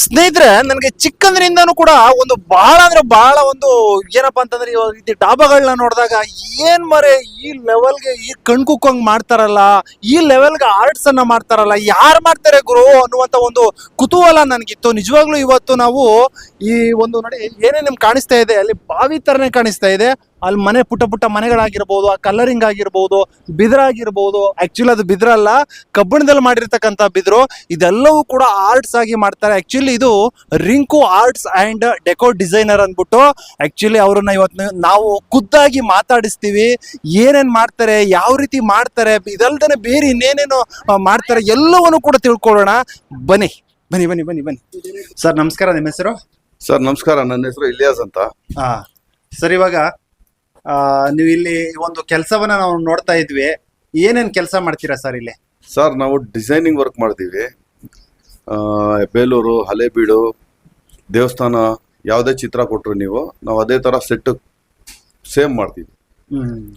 ಸ್ನೇಹಿತರೆ, ನನಗೆ ಚಿಕ್ಕಂದ್ರಿಂದನೂ ಕೂಡ ಒಂದು ಬಹಳ ಅಂದ್ರೆ ಬಹಳ ಒಂದು ಏನಪ್ಪಾ ಅಂತಂದ್ರೆ ಈ ಡಾಬಾಗಳನ್ನ ನೋಡಿದಾಗ ಏನ್ ಮರೆ ಈ ಲೆವೆಲ್ಗೆ ಈ ಕಣ್ಕುಕ್ಕಂಗ್ ಮಾಡ್ತಾರಲ್ಲ, ಈ ಲೆವೆಲ್ಗೆ ಆರ್ಟ್ಸ್ ಅನ್ನ ಮಾಡ್ತಾರಲ್ಲ, ಯಾರು ಮಾಡ್ತಾರೆ ಗುರು ಅನ್ನುವಂತ ಒಂದು ಕುತೂಹಲ ನನಗಿತ್ತು. ನಿಜವಾಗ್ಲೂ ಇವತ್ತು ನಾವು ಈ ಒಂದು ನೋಡಿ ಏನೇ ನಿಮ್ಗೆ ಕಾಣಿಸ್ತಾ ಇದೆ, ಅಲ್ಲಿ ಬಾವಿ ತರನೇ ಕಾಣಿಸ್ತಾ ಇದೆ. ಅಲ್ಲಿ ಮನೆ ಪುಟ್ಟ ಪುಟ್ಟ ಮನೆಗಳಾಗಿರ್ಬೋದು ಆ ಕಲರಿಂಗ್ ಆಗಿರ್ಬೋದು ಬಿದಿರಾಗಿರ್ಬೋದು ಆ್ಯಕ್ಚುಲಿ ಅದು ಬಿದಿರಲ್ಲ ಕಬ್ಬಿಣದಲ್ಲಿ ಮಾಡಿರ್ತಕ್ಕಂಥ ಬಿದಿರು ಇದೆಲ್ಲವೂ ಕೂಡ ಆರ್ಟ್ಸ್ ಆಗಿ ಮಾಡ್ತಾರೆ. ಆ್ಯಕ್ಚುಲಿ ಇದು Rinku arts and deco designer ಅಂದ್ಬಿಟ್ಟು ಆ್ಯಕ್ಚುಲಿ ಅವ್ರನ್ನ ಇವತ್ತು ನಾವು ಖುದ್ದಾಗಿ ಮಾತಾಡಿಸ್ತೀವಿ. ಏನೇನ್ ಮಾಡ್ತಾರೆ ಯಾವ ರೀತಿ ಮಾಡ್ತಾರೆ ಇದಲ್ದೇ ಬೇರೆ ಇನ್ನೇನೇನು ಮಾಡ್ತಾರೆ ಎಲ್ಲವನ್ನು ಕೂಡ ತಿಳ್ಕೊಳ್ಳೋಣ. ಬನ್ನಿ ಬನ್ನಿ ಬನ್ನಿ ಬನ್ನಿ ಬನ್ನಿ. ಸರ್ ನಮಸ್ಕಾರ ನಿಮ್ಮ ಹೆಸರು? ಸರ್ ನಮಸ್ಕಾರ ನನ್ನ ಹೆಸರು ಇಲಿಯಾಸ್ ಅಂತ. ಹಾ ಸರ್ ಇವಾಗ ನೀವು ಇಲ್ಲಿ ಒಂದು ಕೆಲಸವನ್ನ ನಾವು ನೋಡ್ತಾ ಇದ್ವಿ. ಏನೇನ್ ಕೆಲಸ ಮಾಡ್ತೀರಾ ಸರ್ ಇಲ್ಲಿ? ಸರ್ ನಾವು ಡಿಸೈನಿಂಗ್ ವರ್ಕ್ ಮಾಡ್ತೀವಿ. ಆ, ಬೇಲೂರು ಹಳೆಬೀಡು ದೇವಸ್ಥಾನ ಯಾವುದೇ ಚಿತ್ರ ಕೊಟ್ಟರು ನೀವು ನಾವು ಅದೇ ಥರ ಸೆಟ್ ಸೇಮ್ ಮಾಡ್ತೀವಿ. ಹ್ಮ್.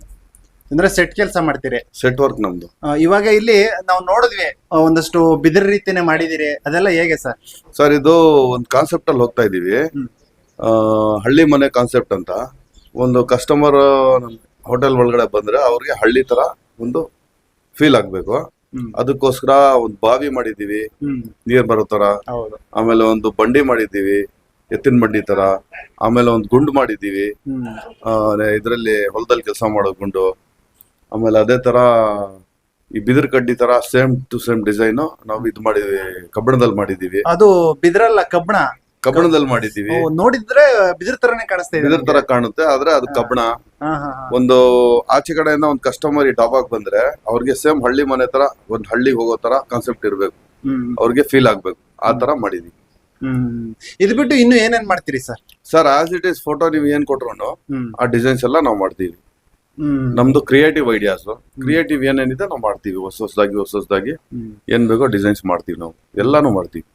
ಅಂದ್ರೆ ಸೆಟ್ ಕೆಲಸ ಮಾಡ್ತೀರಿ? ಸೆಟ್ ವರ್ಕ್ ನಮ್ದು. ಆ, ಇವಾಗ ಇಲ್ಲಿ ನಾವು ನೋಡಿದ್ವಿ ಆ, ಒಂದಷ್ಟು ಬಿದಿರು ರೀತಿನೇ ಮಾಡಿದಿರಿ ಅದೆಲ್ಲ ಹೇಗೆ ಸರ್? ಸರ್ ಇದು ಒಂದು ಕಾನ್ಸೆಪ್ಟ್ ಅಲ್ಲಿ ಹೋಗ್ತಾ ಇದ್ದೀವಿ. ಹ್ಮ್. ಆ, ಹಳ್ಳಿ ಮನೆ ಕಾನ್ಸೆಪ್ಟ್ ಅಂತ. ಒಂದು ಕಸ್ಟಮರ್ ಹೋಟೆಲ್ ಒಳಗಡೆ ಬಂದ್ರೆ ಅವ್ರಿಗೆ ಹಳ್ಳಿ ತರ ಒಂದು ಫೀಲ್ ಆಗ್ಬೇಕು. ಅದಕ್ಕೋಸ್ಕರ ಒಂದು ಬಾವಿ ಮಾಡಿದೀವಿ ನೀರ್ ಬರೋ ತರ. ಆಮೇಲೆ ಒಂದು ಬಂಡಿ ಮಾಡಿದೀವಿ ಎತ್ತಿನ ಬಂಡಿ ತರ. ಆಮೇಲೆ ಒಂದು ಗುಂಡು ಮಾಡಿದೀವಿ ಇದರಲ್ಲಿ ಹೊಲದಲ್ಲಿ ಕೆಲಸ ಮಾಡೋ ಗುಂಡು. ಆಮೇಲೆ ಅದೇ ತರ ಈ ಬಿದಿರು ಕಡ್ಡಿ ತರ ಸೇಮ್ ಟು ಸೇಮ್ ಡಿಸೈನ್ ನಾವು ಇದು ಮಾಡಿದ್ವಿ ಕಬ್ಬಣದಲ್ಲಿ ಮಾಡಿದೀವಿ ಅದು ಬಿದಿರಲ್ಲ ಕಬ್ಬಣ? ಕಬ್ಬಣದಲ್ಲಿ ಮಾಡಿದೀವಿ ನೋಡಿದ್ರೆ ಬಿದಿರ್ ತರನೇ ಕಾಣಿಸ್ತಾ ಇದೆ ಬಿದಿರು ತರ ಕಾಣುತ್ತೆ ಆದ್ರೆ ಅದು ಕಬ್ಬಣ. ಹಾ, ಹಾ, ಹಾ. ಒಂದು ಆಚೆ ಕಡೆಯಿಂದ ಒಂದು ಕಸ್ಟಮರ್ ಈ ಡಾಬಾಗ್ ಬಂದ್ರೆ ಅವ್ರಿಗೆ ಸೇಮ್ ಹಳ್ಳಿ ಮನೆ ತರ ಒಂದ್ ಹಳ್ಳಿಗೆ ಹೋಗೋ ತರ ಕಾನ್ಸೆಪ್ಟ್ ಇರ್ಬೇಕು. ಹ್ಮ್ ಅವ್ರಿಗೆ ಫೀಲ್ ಆಗ್ಬೇಕು. ಆ ತರ ಮಾಡಿದೀವಿ. ಹ್ಮ್ ಇದು ಬಿಟ್ಟು ಇನ್ನು ಏನೇನ್ ಮಾಡ್ತೀರಿ sir? Sir as it is photo ನೀವು ಏನ್ ಕೊಟ್ರು ಹ್ಮ್. ಆ ಡಿಸೈನ್ಸ್ ಎಲ್ಲ ನಾವು ಮಾಡ್ತೀವಿ. ನಮ್ದು ಕ್ರಿಯೇಟಿವ್ ಐಡಿಯಾಸ್ ಕ್ರಿಯೇಟಿವ್ ಏನೇನಿದೆ ನಾವು ಮಾಡ್ತೀವಿ. ಹೊಸ ಹೊಸದಾಗಿ ಹೊಸ ಹೊಸದಾಗಿ. ಏನ್ ಬೇಕೋ ಡಿಸೈನ್ಸ್ ಮಾಡ್ತೀವಿ ನಾವು. ಎಲ್ಲಾನು ಮಾಡ್ತೀವಿ.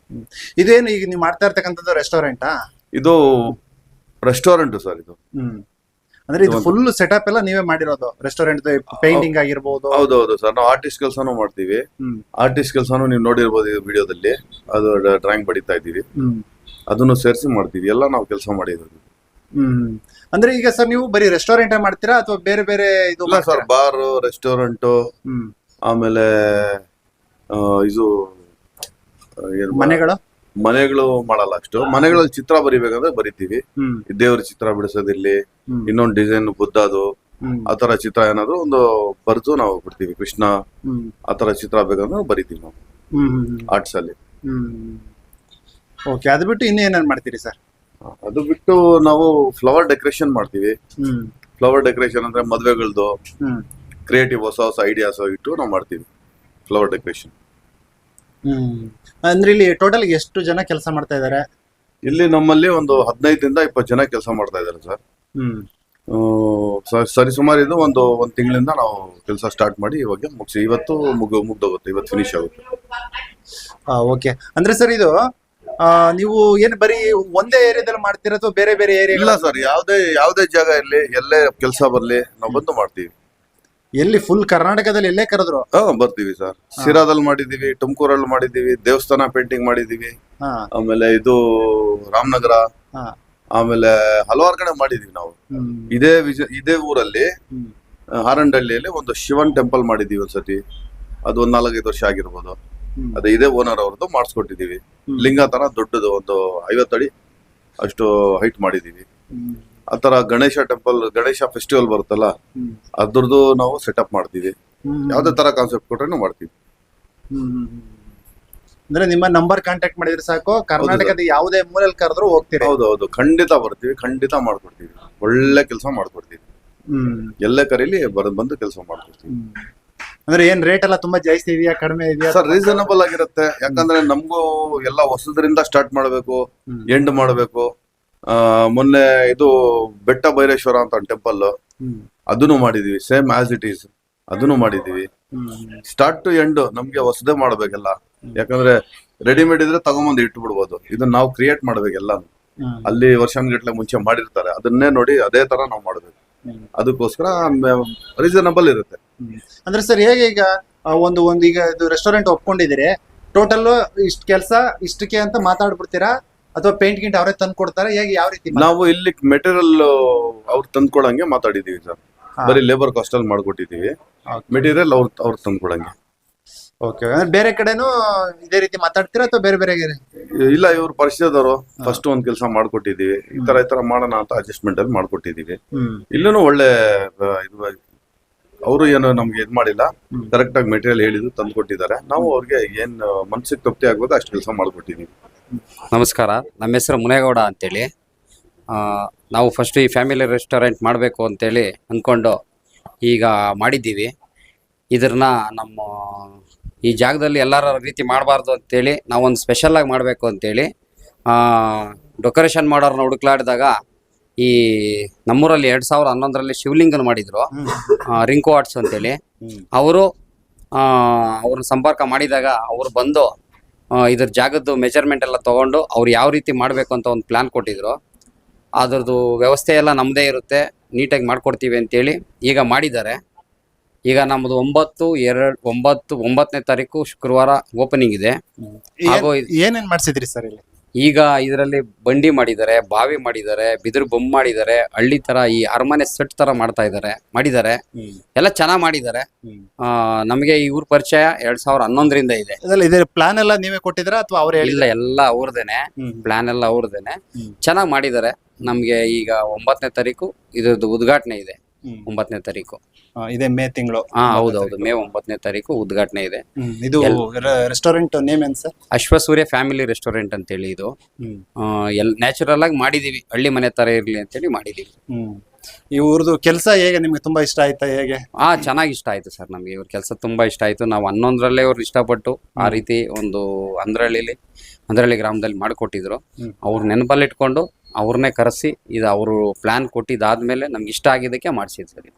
ಇದೇನು ಈಗ ನೀವು ಮಾಡ್ತಾ ಇರ್ತಕ್ಕಂಥದ್ದು ರೆಸ್ಟೋರೆಂಟಾ ಇದು ರೆಸ್ಟೋರೆಂಟ್ ಸರ್ ಇದು. ಅಂದ್ರೆ ಇದು ಫುಲ್ ಸೆಟಪ್ ಎಲ್ಲ ನೀವೇ ಮಾಡಿರೋದು? ರೆಸ್ಟೋರೆಂಟ್ ಪೇಂಟಿಂಗ್ ಆಗಿರ್ಬೋದು. ಹೌದೌದು ಸರ್. ನಾವು ಆರ್ಟಿಸ್ಟ್ ಕೆಲಸನೂ ಮಾಡ್ತೀವಿ. ಆರ್ಟಿಸ್ಟ್ ಕೆಲಸನೂ ನೀವು ನೋಡಿರ್ಬೋದು ಈ ವಿಡಿಯೋದಲ್ಲಿ ಅದು ಡ್ರಾಯಿಂಗ್ ಬಡಿತಾ ಇದ್ದೀವಿ. ಅದನ್ನು ಸೇರಿಸಿ ಮಾಡ್ತೀವಿ. ಎಲ್ಲ ನಾವು ಕೆಲಸ ಮಾಡಿರೋದು. ಹ್ಮ್. ಅಂದ್ರೆ ಈಗ ಸರ್ ನೀವು ಬರೀ ರೆಸ್ಟೋರೆಂಟ್ ಮಾಡ್ತೀರಾ ಅಥವಾ ಬೇರೆ ಬೇರೆ ಇದು ಇಲ್ಲ ಸರ್ ಮಾಡ್ತೀರಾ? ಬಾರ್ ರೆಸ್ಟೋರೆಂಟ್ ಹ್ಮ್. ಆಮೇಲೆ ಆ, ಇದು ಆ, ಏನ್ ಮನೆ ಮನೆಗಳು? ಮನೆಗಳು ಮಾಡಲ್ಲ ಅಷ್ಟು. ಮನೆಗಳಲ್ಲಿ ಚಿತ್ರ ಬರಿಬೇಕಂದ್ರೆ ಬರಿತೀವಿ. ದೇವರ ದೇವ್ರ ಚಿತ್ರ ಬಿಡಿಸೋದಿರ್ಲಿ ಹ್ಮ್. ಇನ್ನೊಂದು ಡಿಸೈನ್ ಬುದ್ಧದು ಆತರ ಆ ತರ ಚಿತ್ರ ಏನಾದ್ರು ಒಂದು ಬರೆದು ನಾವು ಬಿಡ್ತೀವಿ. ಕೃಷ್ಣ ಆತರ ಆ ತರ ಚಿತ್ರ ಬೇಕಂದ್ರೆ ಬರಿತೀವಿ ನಾವು. ಹ್ಮ್ ಹ್ಮ್ ಆರ್ಟ್ಸ್ ಅಲ್ಲಿ. ಹ್ಮ್ ಓಕೆ ಅದು ಬಿಟ್ಟು ಇನ್ನೇನ್ ಮಾಡ್ತೀರಿ ಸರ್? ಅದು ಬಿಟ್ಟು ನಾವು ಫ್ಲವರ್ ಡೆಕೋರೇಷನ್ ಮಾಡ್ತೀವಿ. ಫ್ಲವರ್ ಡೆಕೋರೇಷನ್ ಅಂದ್ರೆ ಮದ್ವೆಗಳದ್ದು ಹ್ಮ್. ಕ್ರಿಯೇಟಿವ್ ಹೊಸ ಹೊಸ ಐಡಿಯಾಸ್ ಇಟ್ಟು ನಾವು ಮಾಡ್ತೀವಿ. ಫ್ಲವರ್ ಡೆಕೋರೇಷನ್ ಹ್ಮ್. ಅಂದ್ರೆ ಇಲ್ಲಿ ಟೋಟಲ್ ಎಷ್ಟು ಜನ ಕೆಲಸ ಮಾಡ್ತಾ ಇದ್ದಾರೆ ಇಲ್ಲಿ ನಮ್ಮಲ್ಲಿ ಒಂದು ಹದಿನೈದರಿಂದ ಇಪ್ಪತ್ತು ಜನ ಕೆಲಸ ಮಾಡ್ತಾ ಇದ್ದಾರೆ ಸರ್. ಹ್ಮ್. ಸರಿ ಸುಮಾರು ಇದು ಒಂದು ಒಂದು ತಿಂಗಳಿಂದ ನಾವು ಕೆಲಸ ಸ್ಟಾರ್ಟ್ ಮಾಡಿ ಇವಾಗ ಮುಗಿಸಿ ಇವತ್ತು ಮುಗ ಮುಗ್ದೋಗುತ್ತೆ ಇವತ್ತು ಫಿನಿಶ್ ಆಗುತ್ತೆ. ಓಕೆ ಅಂದ್ರೆ ಸರ್ ಇದು ನೀವು ಏನ್ ಬರೀ ಒಂದೇ ಏರಿಯಾದಲ್ಲಿ ಮಾಡ್ತೀರಾ ಅಥವಾ ಬೇರೆ ಬೇರೆ ಏರಿಯಾ ಇಲ್ಲ ಸರ್ ಯಾವ್ದೇ ಯಾವ್ದೇ ಜಾಗ ಇರಲಿ ಎಲ್ಲೇ ಕೆಲಸ ಬರಲಿ ನಾವು ಬಂದು ಮಾಡ್ತೀವಿ. ಎಲ್ಲಿ ಫುಲ್ ಕರ್ನಾಟಕದಲ್ಲಿ ಎಲ್ಲೇ ಕರೆದ್ರು? ಹಾ ಬರ್ತೀವಿ ಸರ್. ಸಿರಾದಲ್ಲಿ ಮಾಡಿದೀವಿ ತುಮಕೂರಲ್ಲಿ ಮಾಡಿದೀವಿ ದೇವಸ್ಥಾನ ಪೇಂಟಿಂಗ್ ಮಾಡಿದೀವಿ ಹಾ. ಆಮೇಲೆ ಇದು ರಾಮನಗರ ಹಾ. ಆಮೇಲೆ ಹಲವಾರು ಕಡೆ ಮಾಡಿದೀವಿ ನಾವು. ಹ್ಮ್. ಇದೇ ಇದೇ ಊರಲ್ಲಿ ಹಾರಂಡಳ್ಳಿಯಲ್ಲಿ ಒಂದು ಶಿವನ್ ಟೆಂಪಲ್ ಮಾಡಿದೀವಿ ಒಂದ್ಸತಿ. ಅದು ಒಂದ್ ನಾಲ್ಕೈದು ವರ್ಷ ಆಗಿರ್ಬೋದು. ಅದೇ ಇದೇ ಓನರ್ ಅವ್ರದ್ದು ಮಾಡಿಸ್ಕೊಟ್ಟಿದೀವಿ ಹ್ಮ್. ಲಿಂಗ ತರ ದೊಡ್ಡದು ಒಂದು ಐವತ್ತಡಿ ಅಷ್ಟು ಹೈಟ್ ಮಾಡಿದೀವಿ ಆತರ ಆ ತರ ಗಣೇಶ ಟೆಂಪಲ್ ಗಣೇಶ ಫೆಸ್ಟಿವಲ್ ಬರುತ್ತಲ್ಲ ಅದ್ರದ್ದು ನಾವು ಸೆಟಪ್ ಮಾಡ್ತೀವಿ. ಹ್ಮ್. ಯಾವ್ದೇ ತರ ಕಾನ್ಸೆಪ್ಟ್ ಕೊಟ್ರೆ ಮಾಡ್ತೀವಿ. ಅಂದ್ರೆ ನಿಮ್ಮ ನಂಬರ್ ಕಾಂಟ್ಯಾಕ್ಟ್ ಮಾಡಿದ್ರೆ ಸಾಕು ಕರ್ನಾಟಕದ ಯಾವುದೇ ಮೂಲೆಯಲ್ಲಿ ಕರೆದ್ರು ಹೋಗ್ತೀರಿ. ಹೌದು ಹೌದು ಖಂಡಿತ ಬರ್ತೀವಿ ಖಂಡಿತ ಮಾಡ್ಕೊಡ್ತೀವಿ. ಒಳ್ಳೆ ಕೆಲಸ ಮಾಡ್ಕೊಡ್ತೀವಿ. ಎಲ್ಲ ಕರೀಲಿ ಬರ್ ಬಂದು ಕೆಲಸ ಮಾಡ್ಕೊಡ್ತೀವಿ. ಅಂದ್ರೆ ಏನ್ ರೇಟ್ ಎಲ್ಲ ತುಂಬಾ ಜಾಸ್ತಿ ಇದೆಯಾ ಕಡಿಮೆ ಇದೆಯಾ? ಸರ್ ರೀಸನಬಲ್ ಆಗಿರುತ್ತೆ. ಯಾಕಂದ್ರೆ ನಮಗೂ ಎಲ್ಲ ಹೊಸದ್ರಿಂದ ಸ್ಟಾರ್ಟ್ ಮಾಡಬೇಕು ಎಂಡ್ ಮಾಡಬೇಕು. ಮೊನ್ನೆ ಇದು ಬೆಟ್ಟ ಭೈರೇಶ್ವರ ಅಂತ ಟೆಂಪಲ್ ಹ್ಮ್. ಅದನ್ನು ಮಾಡಿದೀವಿ ಸೇಮ್ ಆಸ್ ಇಟ್ ಈಸ್ ಅದನ್ನು ಮಾಡಿದೀವಿ. ಸ್ಟಾರ್ಟ್ ಟು ಎಂಡ್ ನಮ್ಗೆ ಹೊಸದೇ ಮಾಡ್ಬೇಕಲ್ಲ. ಯಾಕಂದ್ರೆ ರೆಡಿಮೇಡ್ ಇದ್ರೆ ತಗೊಂಬಂದು ಇಟ್ಟು ಬಿಡ್ಬೋದು ಇದನ್ನ ನಾವು ಕ್ರಿಯೇಟ್ ಮಾಡ್ಬೇಕೆಲ್ಲ. ಅಲ್ಲಿ ವರ್ಷಾನ್ಗಟ್ಲೆ ಮುಂಚೆ ಮಾಡಿರ್ತಾರೆ. ಅದನ್ನೇ ನೋಡಿ ಅದೇ ತರ ನಾವು ಮಾಡ್ಬೇಕು. ಅದಕ್ಕೋಸ್ಕರ ರೀಸನಬಲ್ ಇರುತ್ತೆ. ಅಂದ್ರೆ ಸರ್ ಹೇಗೆ ಈಗ ಆ, ಒಂದು ಒಂದು ಈಗ ಇದು ರೆಸ್ಟೋರೆಂಟ್ ಒಪ್ಕೊಂಡಿದ್ದೀರಿ ಟೋಟಲ್ ಇಷ್ಟು ಕೆಲಸ ಇಷ್ಟಕ್ಕೆ ಅಂತ ಮಾತಾಡ್ಬಿಡ್ತೀರಾ? ಅಥವಾ ಪೇಂಟ್ ಗಿಂಟ್ ಅವರೇ ತಂದು ಕೊಡ್ತಾರೆ? ಹೇಗೆ ಯಾವ ರೀತಿ ನಾವು ಇಲ್ಲಿ ಮೆಟೀರಿಯಲ್ ಅವ್ರು ತಂದ್ಕೊಡಂಗೆ ಮಾತಾಡಿದೀವಿ ಸರ್. ಹಾ. ಬರೀ ಲೇಬರ್ ಕಾಸ್ಟ್ ಅಲ್ಲಿ ಮಾಡ್ಕೊಟ್ಟಿದೀವಿ Okay. ಮೆಟೀರಿಯಲ್ ಅವ್ರು ಅವ್ರು ತಂದ್ಕೊಡಂಗೆ. ಓಕೆ ಬೇರೆ ಕಡೆನೂ ಇದೇ ರೀತಿ ಮಾತಾಡ್ತೀರಾ ಅಥವಾ ಬೇರೆ ಬೇರೆ ಇಲ್ಲ ಇವ್ರು ಪರಿಚಯದವರು ಫಸ್ಟ್ ಒಂದ್ ಕೆಲಸ ಮಾಡ್ಕೊಟ್ಟಿದೀವಿ ಈ ತರ ಈ ತರ ಮಾಡೋಣ ಅಂತ ಅಡ್ಜಸ್ಟ್ಮೆಂಟ್ ಅಲ್ಲಿ ಮಾಡ್ಕೊಟ್ಟಿದೀವಿ ಇಲ್ಲೂ ಒಳ್ಳೆ ಇದು ಅವರು ಏನು ನಮ್ಗೆ ಇದ್ ಮಾಡಿಲ್ಲ. ಕರೆಕ್ಟ್ ಆಗಿ ಮೆಟೀರಿಯಲ್ ಹೇಳಿದ್ರು ತಂದು ಕೊಟ್ಟಿದ್ದಾರೆ. ನಾವು ಅವ್ರಿಗೆ ಏನ್ ಮನ್ಸಿಗೆ ತೃಪ್ತಿ ಆಗ್ಬೋದು ಅಷ್ಟು ಕೆಲಸ ಮಾಡ್ಕೊಟ್ಟಿದೀವಿ ನಮಸ್ಕಾರ. ನಮ್ಮ ಹೆಸರು ಮುನೇಗೌಡ ಅಂತೇಳಿ. ಆ, ನಾವು ಫಸ್ಟ್ ಈ ಫ್ಯಾಮಿಲಿ ರೆಸ್ಟೋರೆಂಟ್ ಮಾಡಬೇಕು ಅಂತೇಳಿ ಅಂದ್ಕೊಂಡು ಈಗ ಮಾಡಿದ್ದೀವಿ. ಇದ್ರನ್ನ ನಮ್ಮ ಈ ಜಾಗದಲ್ಲಿ ಎಲ್ಲರ ರೀತಿ ಮಾಡಬಾರ್ದು ಅಂತೇಳಿ ನಾವೊಂದು ಸ್ಪೆಷಲಾಗಿ ಮಾಡಬೇಕು ಅಂತೇಳಿ ಡೆಕೋರೇಷನ್ ಮಾಡೋರನ್ನ ಹುಡುಕ್ಲಾಡಿದಾಗ ಈ ನಮ್ಮೂರಲ್ಲಿ ಎರಡು ಸಾವಿರ ಹನ್ನೊಂದರಲ್ಲಿ ಶಿವಲಿಂಗನ ಮಾಡಿದರು ರಿಂಕು ಆರ್ಟ್ಸ್ ಅಂತೇಳಿ. ಅವರು ಅವ್ರನ್ನ ಸಂಪರ್ಕ ಮಾಡಿದಾಗ ಅವರು ಬಂದು ಇದ್ರ ಜಾಗದ್ದು ಮೆಜರ್ಮೆಂಟ್ ಎಲ್ಲ ತಗೊಂಡು ಅವ್ರು ಯಾವ ರೀತಿ ಮಾಡಬೇಕು ಅಂತ ಒಂದು ಪ್ಲ್ಯಾನ್ ಕೊಟ್ಟಿದ್ರು. ಅದ್ರದ್ದು ವ್ಯವಸ್ಥೆ ಎಲ್ಲ ನಮ್ಮದೇ ಇರುತ್ತೆ, ನೀಟಾಗಿ ಮಾಡಿಕೊಡ್ತೀವಿ ಅಂತೇಳಿ ಈಗ ಮಾಡಿದ್ದಾರೆ. ಈಗ ನಮ್ಮದು ಒಂಬತ್ತು ಎರಡು ಒಂಬತ್ತು ಒಂಬತ್ತನೇ ತಾರೀಕು ಶುಕ್ರವಾರ ಓಪನಿಂಗ್ ಇದೆ. ಹಾಗೂ ಏನೇನ್ ಮಾಡ್ಸಿದ್ರಿ ಸರ್ ಇಲ್ಲಿ? ಈಗ ಇದರಲ್ಲಿ ಬಂಡಿ ಮಾಡಿದ್ದಾರೆ ಬಾವಿ ಮಾಡಿದ್ದಾರೆ ಬಿದಿರು ಬೊಂಬ್ ಮಾಡಿದ್ದಾರೆ ಹಳ್ಳಿ ತರ ಈ ಅರಮನೆ ಸೆಟ್ ತರ ಮಾಡ್ತಾ ಇದ್ದಾರೆ ಮಾಡಿದ್ದಾರೆ. ಎಲ್ಲ ಚೆನ್ನಾಗಿ ಮಾಡಿದ್ದಾರೆ. ಆ, ನಮಗೆ ಈ ಊರ್ ಪರಿಚಯ ಎರಡ್ ಸಾವಿರ ಹನ್ನೊಂದರಿಂದ ಇದೆ. ಇದೆಲ್ಲ ಇದೇ ಪ್ಲಾನ್ ಎಲ್ಲ ನೀವೇ ಕೊಟ್ಟಿದ್ರಾ ಅಥವಾ ಅವ್ರೇ ಇಲ್ಲ ಎಲ್ಲ ಅವ್ರದೇನೆ. ಪ್ಲಾನ್ ಎಲ್ಲ ಅವ್ರದೇನೆ. ಹ್ಮ್. ಚೆನ್ನಾಗಿ ಮಾಡಿದ್ದಾರೆ. ನಮ್ಗೆ ಈಗ ಒಂಬತ್ತನೇ ತಾರೀಕು ಇದ್ರದ್ದು ಉದ್ಘಾಟನೆ ಇದೆ. ಒಂಬತ್ತನೇ ತಾರೀಕು. ಇದೇ ಮೇ ತಿಂಗಳು. ಹಾ ಹೌದೌದು ಮೇ ಒಂಬತ್ತನೇ ತಾರೀಕು ಉದ್ಘಾಟನೆ ಇದೆ. ಇದು ರೆಸ್ಟೋರೆಂಟ್ ನೇಮ್ ಏನ್ ಸರ್? ಅಶ್ವಸೂರ್ಯ ಫ್ಯಾಮಿಲಿ ರೆಸ್ಟೋರೆಂಟ್ ಅಂತೇಳಿ ಇದು. ಆ, ಎಲ್ ನ್ಯಾಚುರಲ್ ಆಗಿ ಮಾಡಿದೀವಿ. ಹಳ್ಳಿ ಮನೆ ತರ ಇರ್ಲಿ ಅಂತೇಳಿ ಮಾಡಿದೀವಿ. ಹ್ಮ್. ಈ ಊರದು ಕೆಲಸ ಹೇಗೆ? ನಿಮ್ಗೆ ತುಂಬಾ ಇಷ್ಟ ಆಯ್ತಾ ಹೇಗೆ? ಆ ಚೆನ್ನಾಗಿ ಇಷ್ಟ ಆಯ್ತು ಸರ್ ನಮಗೆ. ಇವ್ರ ಕೆಲಸ ತುಂಬಾ ಇಷ್ಟ ಆಯ್ತು. ನಾವು ಹನ್ನೊಂದರಲ್ಲೇ ಇವ್ರು ಇಷ್ಟಪಟ್ಟು ಆ ರೀತಿ ಒಂದು ಅಂದ್ರಳ್ಳಿಲಿ ಅಂದ್ರಳ್ಳಿ ಗ್ರಾಮದಲ್ಲಿ ಮಾಡಿಕೊಟ್ಟಿದ್ರು. ಅವ್ರ ನೆನಪಲ್ಲಿ ಇಟ್ಕೊಂಡು ಅವ್ರನ್ನೇ ಕರೆಸಿ ಇದು ಅವರು ಪ್ಲಾನ್ ಕೊಟ್ಟಿದ್ದಾದ್ಮೇಲೆ ನಮ್ಗೆ ಇಷ್ಟ ಆಗಿದ್ದಕ್ಕೆ ಮಾಡಿಸಿದ್ ಸರ್ ಇದು.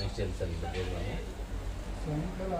ನೆಕ್ಸ್ಟ್ ಎಲ್ಲಿ ಸರ್ ಸಾಯಂಕಾಲ